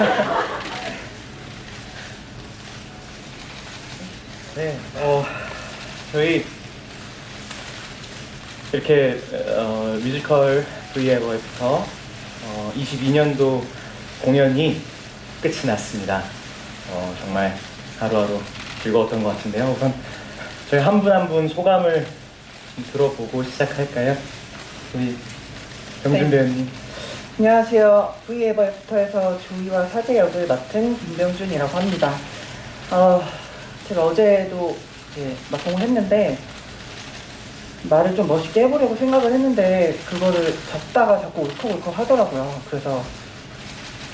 네, 어, 저희 이렇게 어, 뮤지컬 V에버부터 어, 22년도 공연이 끝이 났습니다. 어, 정말 하루하루 즐거웠던 것 같은데요. 우선 저희 한 분 한 분 소감을 좀 들어보고 시작할까요? 우리 병준 네. 배우님. 안녕하세요. V에버애프터에서 조이와 사제 역을 맡은 김병준이라고 합니다. 어, 제가 어제도 이제 막공을 했는데 말을 좀 멋있게 해보려고 생각을 했는데 그거를 잡다가 자꾸 울컥울컥 하더라고요. 그래서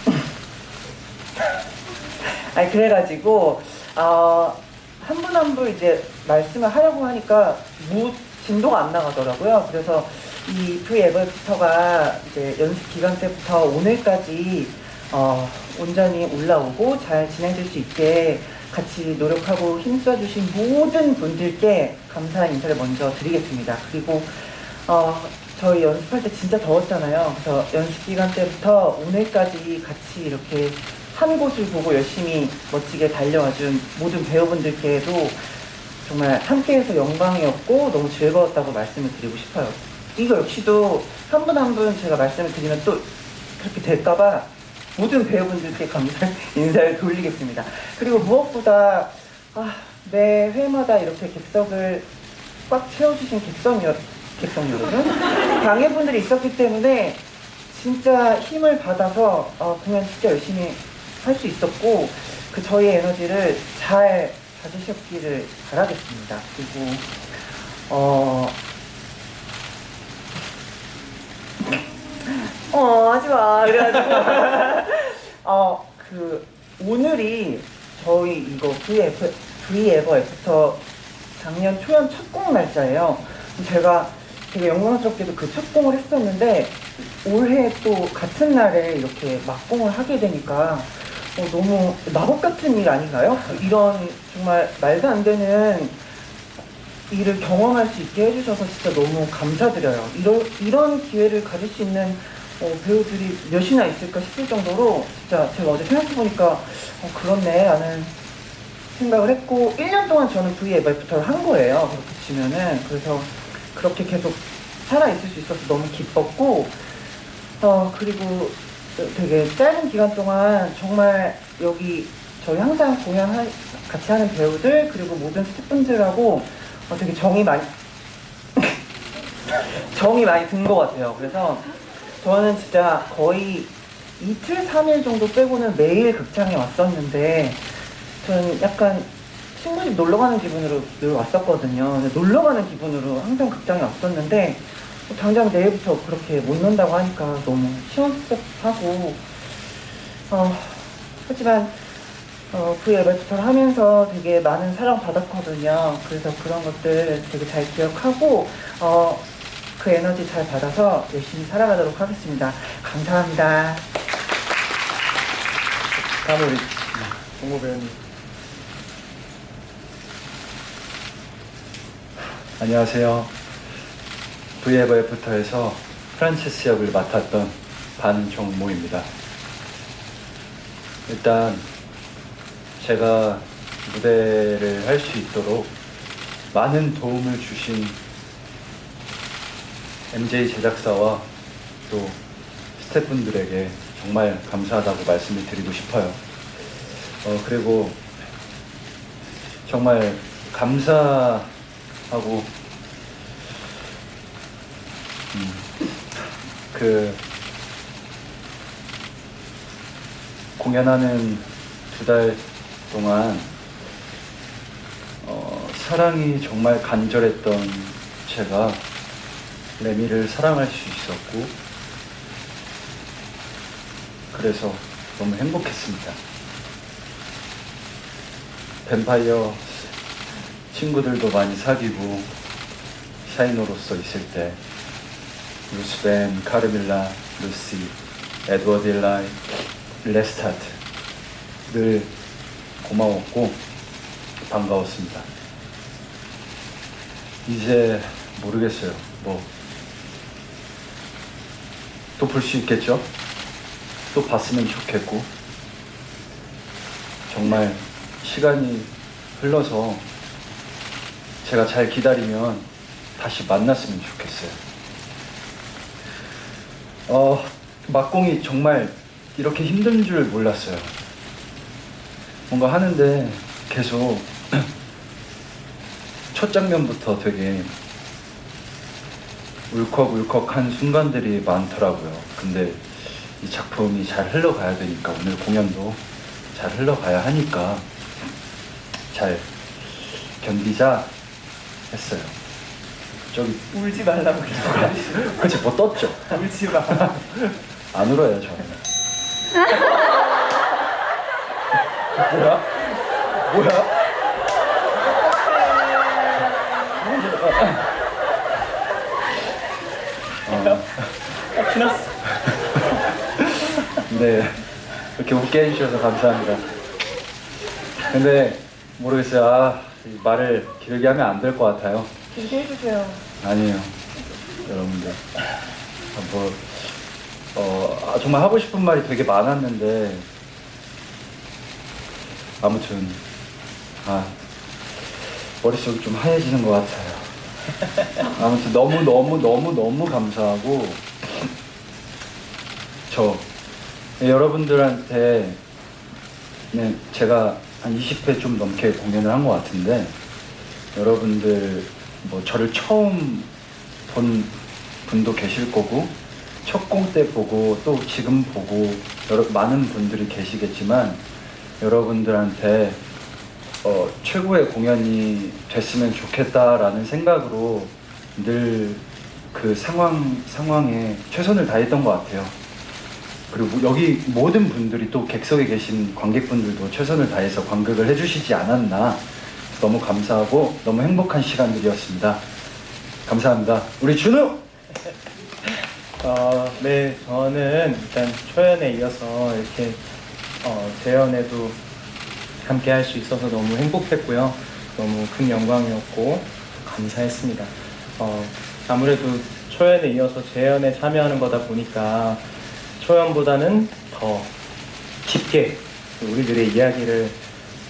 아니 그래가지고 어, 한 분 한 분 이제 말씀을 하려고 하니까 무 진도가 안 나가더라고요. 그래서 이 프리에버부터가 이제 연습 기간 때부터 오늘까지 어, 온전히 올라오고 잘 진행될 수 있게 같이 노력하고 힘써 주신 모든 분들께 감사의 인사를 먼저 드리겠습니다. 그리고 어, 저희 연습할 때 진짜 더웠잖아요. 그래서 연습 기간 때부터 오늘까지 같이 이렇게 한 곳을 보고 열심히 멋지게 달려와 준 모든 배우분들께도 정말 함께해서 영광이었고 너무 즐거웠다고 말씀을 드리고 싶어요. 이거 역시도 한 분 한 분 제가 말씀을 드리면 또 그렇게 될까봐 모든 배우분들께 감사 인사를 돌리겠습니다. 그리고 무엇보다 아, 매 회마다 이렇게 객석을 꽉 채워주신 객석 여, 객석 여러분 방해분들이 있었기 때문에 진짜 힘을 받아서 어, 공연 진짜 열심히 할 수 있었고 그 저희의 에너지를 잘 받으셨기를 바라겠습니다. 그리고 어. 어 하지 마 그래가지고 어그 오늘이 저희 이거 VF V에버 애프터 작년 초연 첫공 날짜예요. 제가 되게 영광스럽게도 그 첫 공을 했었는데 올해 또 같은 날에 이렇게 막공을 하게 되니까 어, 너무 마법 같은 일 아닌가요? 이런 정말 말도 안 되는 일을 경험할 수 있게 해주셔서 진짜 너무 감사드려요. 이런, 이런 기회를 가질 수 있는 어, 배우들이 몇이나 있을까 싶을 정도로 진짜 제가 어제 생각해보니까 어, 그렇네 라는 생각을 했고 1년 동안 저는 VFF를 한 거예요. 그렇게 치면은 그래서 그렇게 계속 살아있을 수 있어서 너무 기뻤고 어 그리고 되게 짧은 기간 동안 정말 여기 저희 항상 공연 하- 같이 하는 배우들 그리고 모든 스태프분들하고 어, 되게 정이 많이 정이 많이 든 것 같아요. 그래서 저는 진짜 거의 이틀, 삼일 정도 빼고는 매일 극장에 왔었는데 저는 약간 친구 집 놀러 가는 기분으로 늘 왔었거든요. 놀러 가는 기분으로 항상 극장에 왔었는데 뭐 당장 내일부터 그렇게 못 논다고 하니까 너무 시원섭섭하고 어, 하지만 어, VLF를 하면서 되게 많은 사랑 받았거든요. 그래서 그런 것들 되게 잘 기억하고 어, 그 에너지 잘 받아서 열심히 살아가도록 하겠습니다. 감사합니다. 다음 우리 동호 배우님. 안녕하세요. VFF터에서 프란체스 역을 맡았던 반정모입니다. 일단 제가 무대를 할 수 있도록 많은 도움을 주신 MJ 제작사와 또 스태프분들에게 정말 감사하다고 말씀을 드리고 싶어요. 어, 그리고 정말 감사하고 음, 그 공연하는 두 달 동안 어, 사랑이 정말 간절했던 제가 레미를 사랑할 수 있었고 그래서 너무 행복했습니다. 뱀파이어 친구들도 많이 사귀고 샤이노로서 있을 때 루스벤, 카르밀라, 루시, 에드워드 일라이, 레스타트 늘 고마웠고 반가웠습니다. 이제 모르겠어요. 뭐 또 볼 수 있겠죠? 또 봤으면 좋겠고 정말 시간이 흘러서 제가 잘 기다리면 다시 만났으면 좋겠어요. 어, 막공이 정말 이렇게 힘든 줄 몰랐어요. 뭔가 하는데 계속 첫 장면부터 되게 울컥울컥한 순간들이 많더라고요. 근데 이 작품이 잘 흘러가야 되니까 오늘 공연도 잘 흘러가야 하니까 잘 견디자 했어요. 저기 울지 말라고 계속 하시고 그치 뭐 떴죠? 울지 마. 안 울어요 저는. 뭐야? 뭐야? 어, 지났어. 네 이렇게 웃게 해주셔서 감사합니다. 근데 모르겠어요. 아, 이 말을 길게 하면 안 될 것 같아요. 길게 해주세요. 아니에요, 여러분들. 아, 뭐, 어, 아, 정말 하고 싶은 말이 되게 많았는데, 아무튼, 아, 머릿속이 좀 하얘지는 것 같아요. 아무튼 너무, 너무, 너무, 너무 감사하고, 저, 여러분들한테, 네, 제가 한 20회 좀 넘게 공연을 한 것 같은데, 여러분들 뭐 저를 처음 본 분도 계실 거고 첫 공 때 보고 또 지금 보고 여러 많은 분들이 계시겠지만 여러분들한테 어, 최고의 공연이 됐으면 좋겠다라는 생각으로 늘 그 상황 상황에 최선을 다했던 것 같아요. 그리고 여기 모든 분들이 또 객석에 계신 관객분들도 최선을 다해서 관객을 해주시지 않았나 너무 감사하고 너무 행복한 시간들이었습니다. 감사합니다. 우리 준우! 어, 네, 저는 일단 초연에 이어서 이렇게 어, 재연에도 함께 할 수 있어서 너무 행복했고요. 너무 큰 영광이었고 감사했습니다. 어, 아무래도 초연에 이어서 재연에 참여하는 거다 보니까 초연보다는 더 깊게 우리들의 이야기를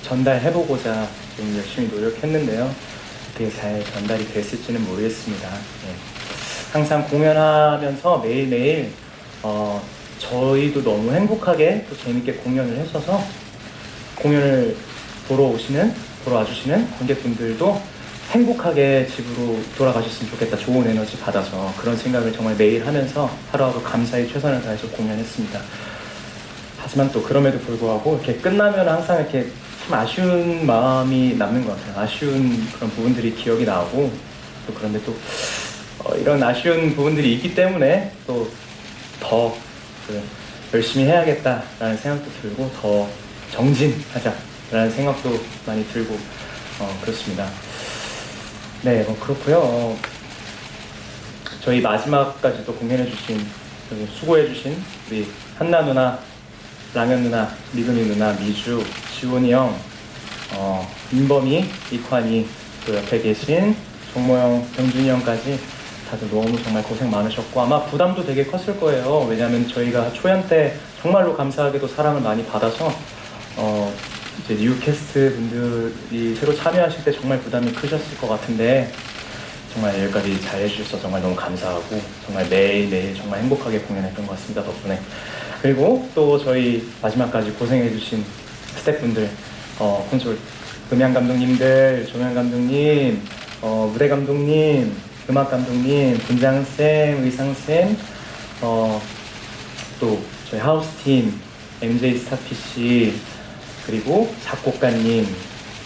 전달해보고자 좀 열심히 노력했는데요. 그게 잘 전달이 됐을지는 모르겠습니다. 네. 항상 공연하면서 매일매일 어, 저희도 너무 행복하게 또 재밌게 공연을 했어서 공연을 보러 오시는 보러 와주시는 관객분들도 행복하게 집으로 돌아가셨으면 좋겠다 좋은 에너지 받아서 그런 생각을 정말 매일 하면서 하루하루 감사히 최선을 다해서 공연했습니다. 하지만 또 그럼에도 불구하고 이렇게 끝나면 항상 이렇게 참 아쉬운 마음이 남는 것 같아요. 아쉬운 그런 부분들이 기억이 나고 또 그런데 또 어, 이런 아쉬운 부분들이 있기 때문에 또더 그 열심히 해야겠다라는 생각도 들고 더 정진하자라는 생각도 많이 들고 어, 그렇습니다. 네, 뭐 그렇고요. 어, 저희 마지막까지도 공연해주신 여기 수고해주신 우리 한나 누나, 랑현 누나, 미금이 누나, 미주, 지원이 형, 어, 민범이, 이관이 또 옆에 계신 종모형, 병준이 형까지 다들 너무 정말 고생 많으셨고 아마 부담도 되게 컸을 거예요. 왜냐하면 저희가 초연 때 정말로 감사하게도 사랑을 많이 받아서 어, 이제 뉴 캐스트 분들이 새로 참여하실 때 정말 부담이 크셨을 것 같은데 정말 여기까지 잘 해주셔서 정말 너무 감사하고 정말 매일매일 정말 행복하게 공연했던 것 같습니다 덕분에. 그리고 또 저희 마지막까지 고생해주신 스태프분들 어, 콘솔 음향 감독님들 조명 감독님 어, 무대 감독님 음악 감독님 분장쌤 의상쌤 어, 또 저희 하우스팀 MJ 스타피 씨 그리고 작곡가님,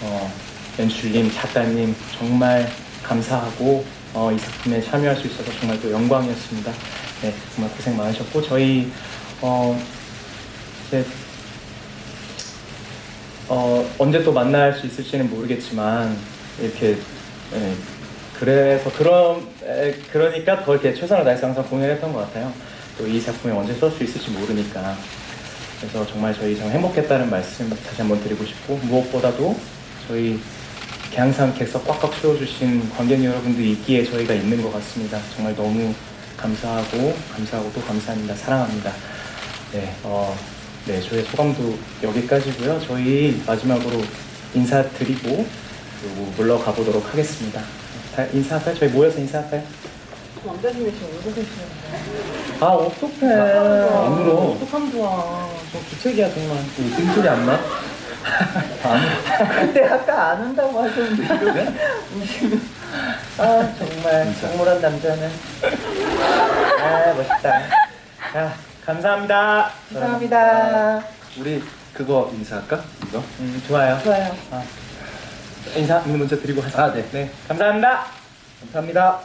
어, 연출님, 작가님 정말 감사하고 어, 이 작품에 참여할 수 있어서 정말 또 영광이었습니다. 네, 정말 고생 많으셨고 저희 어, 이제 어, 언제 또 만날 수 있을지는 모르겠지만 이렇게 예, 그래서 그런 에, 그러니까 더 이렇게 최선을 다해서 항상 공연했던 것 같아요. 또 이 작품이 언제 쏠수 있을지 모르니까 그래서 정말 저희 정말 행복했다는 말씀 다시 한번 드리고 싶고 무엇보다도 저희 항상 객석 꽉꽉 채워주신 관객 여러분들이 있기에 저희가 있는 것 같습니다. 정말 너무 감사하고 감사하고 또 감사합니다. 사랑합니다. 네, 어, 네, 저의 소감도 여기까지고요. 저희 마지막으로 인사드리고 그리고 물러가 보도록 하겠습니다. 다 인사할까요? 저희 모여서 인사할까요? 왕자님이 지금 울고 계시는데. 아 어떡해 안 울어 어떡하면 좋아. 저 구책이야 정말 그 띵소리 안 나? 근데 아까 안 온다고 하셨는데 아 정말 진짜. 정물한 남자는 아 멋있다 자 감사합니다 감사합니다 우리 그거 인사할까? 이거? 음, 좋아요 좋아요 아, 인사 먼저 드리고 하세요 아, 네. 네 감사합니다 감사합니다.